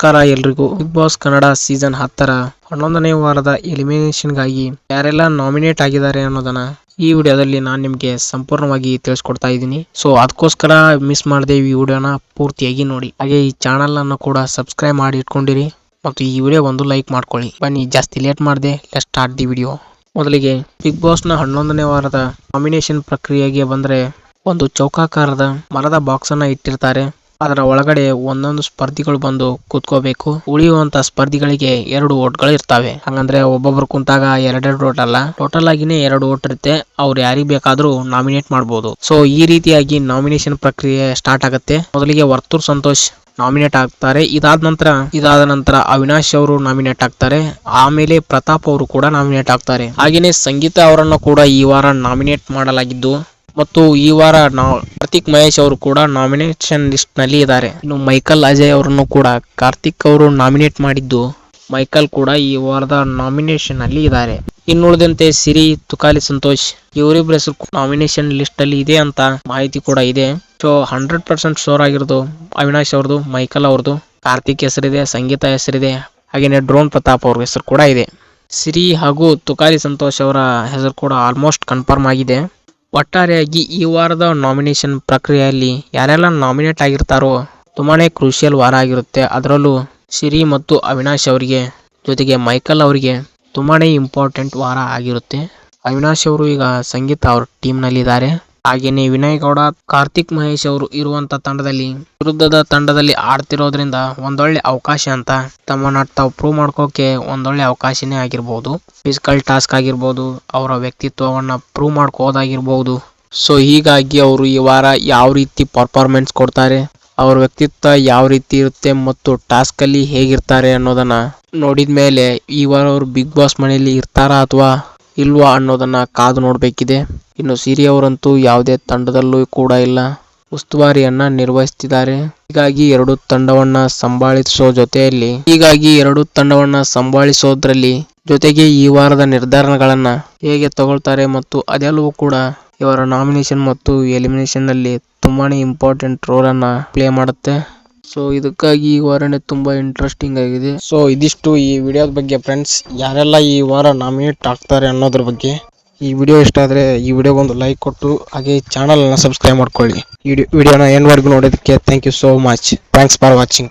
ನಮಸ್ಕಾರ ಎಲ್ರಿಗೂ. Big boss Kannada season ಹತ್ತರ ಹನ್ನೊಂದನೇ ವಾರದ ಎಲಿಮಿನೇಷನ್ಗಾಗಿ ಯಾರೆಲ್ಲ ನಾಮಿನೇಟ್ ಆಗಿದ್ದಾರೆ ಅನ್ನೋದನ್ನ ಈ ವಿಡಿಯೋದಲ್ಲಿ ನಾನು ನಿಮಗೆ ಸಂಪೂರ್ಣವಾಗಿ ತಿಳಿಸ್ಕೊಡ್ತಾ ಇದ್ದೀನಿ. ಸೊ ಅದಕ್ಕೋಸ್ಕರ ಮಿಸ್ ಮಾಡದೆ ಈ ವಿಡಿಯೋನ ಪೂರ್ತಿಯಾಗಿ ನೋಡಿ. ಹಾಗೆ ಈ ಚಾನಲ್ ಅನ್ನು ಕೂಡ ಸಬ್ಸ್ಕ್ರೈಬ್ ಮಾಡಿ ಇಟ್ಕೊಂಡಿರಿ ಮತ್ತು ಈ ವಿಡಿಯೋ ಒಂದು ಲೈಕ್ ಮಾಡ್ಕೊಳ್ಳಿ. ಬನ್ನಿ, ಜಾಸ್ತಿ ಲೇಟ್ ಮಾಡದೆ ಸ್ಟಾರ್ಟ್ ದಿ ವಿಡಿಯೋ ಮೊದಲಿಗೆ ಬಿಗ್ ಬಾಸ್ನ ಹನ್ನೊಂದನೇ ವಾರದ ನಾಮಿನೇಷನ್ ಪ್ರಕ್ರಿಯೆಗೆ ಬಂದ್ರೆ ಒಂದು ಚೌಕಾಕಾರದ ಮರದ ಬಾಕ್ಸ್ ಅನ್ನ ಇಟ್ಟಿರ್ತಾರೆ. ಅದರ ಒಳಗಡೆ ಒಂದೊಂದು ಸ್ಪರ್ಧಿಗಳು ಬಂದು ಕೂತ್ಕೋಬೇಕು. ಉಳಿಯುವಂತ ಸ್ಪರ್ಧಿಗಳಿಗೆ ಎರಡು ಓಟ್ಗಳು ಇರ್ತಾವೆ. ಹಂಗಂದ್ರೆ ಒಬ್ಬೊಬ್ರು ಕುಂತಾಗ ಎರಡೆರಡು ಓಟ್ ಅಲ್ಲ. ಟೋಟಲ್ ಆಗಿನೇ ಎರಡು ಓಟ್ ಇರುತ್ತೆ. ಅವ್ರು ಯಾರಿಗ್ ಬೇಕಾದ್ರೂ ನಾಮಿನೇಟ್ ಮಾಡಬಹುದು ಸೊ ಈ ರೀತಿಯಾಗಿ ನಾಮಿನೇಷನ್ ಪ್ರಕ್ರಿಯೆ ಸ್ಟಾರ್ಟ್ ಆಗುತ್ತೆ. ಮೊದಲಿಗೆ ವರ್ತೂರ್ ಸಂತೋಷ್ ನಾಮಿನೇಟ್ ಆಗ್ತಾರೆ. ಇದಾದ ನಂತರ ಇದಾದ ನಂತರ ಅವಿನಾಶ್ ಅವರು ನಾಮಿನೇಟ್ ಆಗ್ತಾರೆ. ಆಮೇಲೆ ಪ್ರತಾಪ್ ಅವರು ಕೂಡ ನಾಮಿನೇಟ್ ಆಗ್ತಾರೆ. ಹಾಗೇನೆ ಸಂಗೀತ ಅವರನ್ನು ಕೂಡ ಈ ವಾರ ನಾಮಿನೇಟ್ ಮಾಡಲಾಗಿದ್ದು ಮತ್ತು ಈ ವಾರ ನಾವು ಕಾರ್ತಿಕ್ ಮಹೇಶ್ ಅವರು ಕೂಡ ನಾಮಿನೇಷನ್ ಲಿಸ್ಟ್ನಲ್ಲಿ ಇದ್ದಾರೆ. ಇನ್ನು ಮೈಕಲ್ ಅಜಯ್ ಅವರನ್ನು ಕೂಡ ಕಾರ್ತಿಕ್ ಅವರು ನಾಮಿನೇಟ್ ಮಾಡಿದ್ದು ಮೈಕಲ್ ಕೂಡ ಈ ವಾರದ ನಾಮಿನೇಷನ್ ಅಲ್ಲಿ ಇದ್ದಾರೆ. ಇನ್ನುಳಿದಂತೆ ಸಿರಿ, ತುಕಾಲಿ ಸಂತೋಷ್ ಇವರಿಬ್ಬರ ಹೆಸರು ನಾಮಿನೇಷನ್ ಲಿಸ್ಟ್ ಅಲ್ಲಿ ಇದೆ ಅಂತ ಮಾಹಿತಿ ಕೂಡ ಇದೆ. ಸೊ ಹಂಡ್ರೆಡ್ ಪರ್ಸೆಂಟ್ ಶೋರ್ ಆಗಿರೋದು ಅವಿನಾಶ್ ಅವ್ರದ್ದು, ಮೈಕಲ್ ಅವ್ರದ್ದು, ಕಾರ್ತಿಕ್ ಹೆಸರಿದೆ, ಸಂಗೀತ ಹೆಸರಿದೆ, ಹಾಗೇನೆ ಡ್ರೋನ್ ಪ್ರತಾಪ್ ಅವ್ರ ಹೆಸರು ಕೂಡ ಇದೆ. ಸಿರಿ ಹಾಗೂ ತುಕಾಲಿ ಸಂತೋಷ್ ಅವರ ಹೆಸರು ಕೂಡ ಆಲ್ಮೋಸ್ಟ್ ಕನ್ಫರ್ಮ್ ಆಗಿದೆ. ಒಟ್ಟಾರೆಯಾಗಿ ಈ ವಾರದ ನಾಮಿನೇಷನ್ ಪ್ರಕ್ರಿಯೆಯಲ್ಲಿ ಯಾರೆಲ್ಲ ನಾಮಿನೇಟ್ ಆಗಿರ್ತಾರೋ ತುಂಬಾನೇ ಕ್ರೂಷಿಯಲ್ ವಾರ ಆಗಿರುತ್ತೆ. ಅದರಲ್ಲೂ ಸಿರಿ ಮತ್ತು ಅವಿನಾಶ್ ಅವರಿಗೆ ಜೊತೆಗೆ ಮೈಕಲ್ ಅವರಿಗೆ ತುಂಬಾನೇ ಇಂಪಾರ್ಟೆಂಟ್ ವಾರ ಆಗಿರುತ್ತೆ. ಅವಿನಾಶ್ ಅವರು ಈಗ ಸಂಗೀತ ಅವ್ರ ಟೀಮ್ನಲ್ಲಿದ್ದಾರೆ ಹಾಗೇನೆ ವಿನಯ್ ಗೌಡ, ಕಾರ್ತಿಕ್ ಮಹೇಶ್ ಅವರು ಇರುವಂತ ತಂಡದಲ್ಲಿ, ವಿರುದ್ಧದ ತಂಡದಲ್ಲಿ ಆಡ್ತಿರೋದ್ರಿಂದ ಒಂದೊಳ್ಳೆ ಅವಕಾಶ ಅಂತ ತಮ್ಮನ್ನ ತಾವು ಪ್ರೂವ್ ಮಾಡ್ಕೋಕೆ ಒಂದೊಳ್ಳೆ ಅವಕಾಶನೇ ಆಗಿರ್ಬೋದು. ಫಿಸಿಕಲ್ ಟಾಸ್ಕ್ ಆಗಿರ್ಬೋದು, ಅವರ ವ್ಯಕ್ತಿತ್ವವನ್ನ ಪ್ರೂವ್ ಮಾಡ್ಕೋದಾಗಿರ್ಬೋದು ಸೊ ಹೀಗಾಗಿ ಅವರು ಈ ವಾರ ಯಾವ ರೀತಿ ಪರ್ಫಾರ್ಮೆನ್ಸ್ ಕೊಡ್ತಾರೆ, ಅವ್ರ ವ್ಯಕ್ತಿತ್ವ ಯಾವ ರೀತಿ ಇರುತ್ತೆ ಮತ್ತು ಟಾಸ್ಕ್ ಅಲ್ಲಿ ಹೇಗಿರ್ತಾರೆ ಅನ್ನೋದನ್ನ ನೋಡಿದ ಮೇಲೆ ಈ ವಾರ ಅವರು ಬಿಗ್ ಬಾಸ್ ಮನೆಯಲ್ಲಿ ಇರ್ತಾರಾ ಅಥವಾ ಇಲ್ವಾ ಅನ್ನೋದನ್ನ ಕಾದು ನೋಡಬೇಕಿದೆ. ಇನ್ನು ಸಿರಿ ಅವರಂತೂ ಯಾವುದೇ ತಂಡದಲ್ಲೂ ಕೂಡ ಇಲ್ಲ. ಉಸ್ತುವಾರಿಯನ್ನ ನಿರ್ವಹಿಸುತ್ತಿದ್ದಾರೆ ಹೀಗಾಗಿ ಎರಡು ತಂಡವನ್ನ ಸಂಭಾಳಿಸೋ ಜೊತೆಯಲ್ಲಿ, ಹೀಗಾಗಿ ಎರಡು ತಂಡವನ್ನ ಸಂಭಾಳಿಸೋದ್ರಲ್ಲಿ ಜೊತೆಗೆ ಈ ವಾರದ ನಿರ್ಧಾರಗಳನ್ನ ಹೇಗೆ ತಗೊಳ್ತಾರೆ ಮತ್ತು ಅದೆಲ್ಲವೂ ಕೂಡ ಇವರ ನಾಮಿನೇಷನ್ ಮತ್ತು ಎಲಿಮಿನೇಷನ್ನಲ್ಲಿ ತುಂಬಾನೇ ಇಂಪಾರ್ಟೆಂಟ್ ರೋಲ್ ಅನ್ನ ಪ್ಲೇ ಮಾಡುತ್ತೆ. ಸೊ ಇದಕ್ಕಾಗಿ ಈ ವಾರನೇ ತುಂಬಾ ಇಂಟ್ರೆಸ್ಟಿಂಗ್ ಆಗಿದೆ. ಸೊ ಇದಿಷ್ಟು ಈ ವಿಡಿಯೋದ ಬಗ್ಗೆ ಫ್ರೆಂಡ್ಸ್ ಯಾರೆಲ್ಲ ಈ ವಾರ ನಾಮಿನೇಟ್ ಆಗ್ತಾರೆ ಅನ್ನೋದ್ರ ಬಗ್ಗೆ ಈ ವಿಡಿಯೋ ಇಷ್ಟ ಆದರೆ ಈ ವಿಡಿಯೋಗೊಂದು ಲೈಕ್ ಕೊಟ್ಟು, ಹಾಗೆ ಚಾನಲ್ ಸಬ್ಸ್ಕ್ರೈಬ್ ಮಾಡ್ಕೊಳ್ಳಿ. ಈ ವಿಡಿಯೋನ ಏನ್ವರೆಗೂ ನೋಡೋದಕ್ಕೆ thank you so much thanks for watching